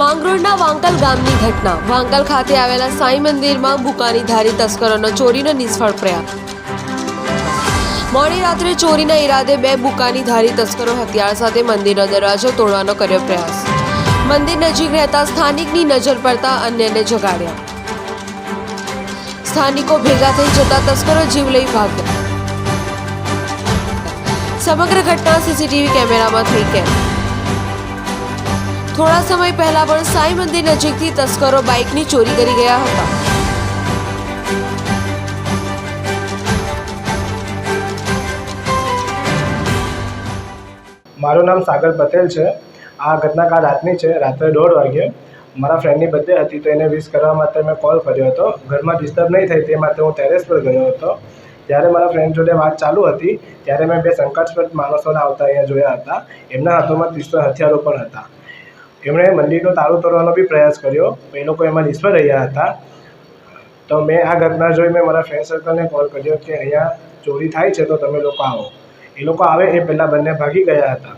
વાગરોડના વાંકલ ગામની ઘટના. વાંકલ ખાતે આવેલા સાંઈ મંદિરમાં બુકાની ધારી તસ્કરોનો ચોરીનો નિષ્ફળ પ્રયાસ. મોડી રાત્રે ચોરીના ઈરાદે બે બુકાની ધારી તસ્કરો હથિયાર સાથે મંદિરનો દરવાજો તોડવાનો કર્યો પ્રયાસ. મંદિર નજીક રહેતા સ્થાનિકની નજર પડતા અન્યને જગાડ્યા. સ્થાનિકો ભેગા થઈ જતા તસ્કરો જીવ લઈ ભાગ્યા. સમગ્ર ઘટના સીસીટીવી કેમેરામાં થઈ કેદ થોડા સમય પહેલા પણ સાંઈ મંદિર નજીકથી તસ્કરો બાઇકની ચોરી કરી ગયા હતા. મારું નામ સાગર પટેલ છે. આ ઘટના કાલ રાતની છે. રાત્રે દોઢ વાગ્યે મારા ફ્રેન્ડની બર્થડે હતી તો એને વિશ કરવા માટે મેં કોલ કર્યો હતો. ઘરમાં ડિસ્ટર્બ નહીં થાય તે માટે હું ટેરેસ પર ગયો હતો. જ્યારે મારા ફ્રેન્ડ જોડે વાત ચાલુ હતી. ત્યારે મેં બે શંકાસ્પદ માણસોને આવતા અહીંયા જોયા હતા. એમના હાથોમાં ત્રીસો હથિયારો પણ હતા. એમણે મંદિરનો તાળું તોડવાનો બી પ્રયાસ કર્યો. એ લોકો એમાં નિષ્ફળ રહ્યા હતા. તો મેં આ ઘટના જોઈ મેં મારા ફ્રેન્ડ સર્કલને કોલ કર્યો કે અહીંયા ચોરી થાય છે તો તમે લોકો આવો. એ લોકો આવે એ પહેલાં બંને ભાગી ગયા હતા.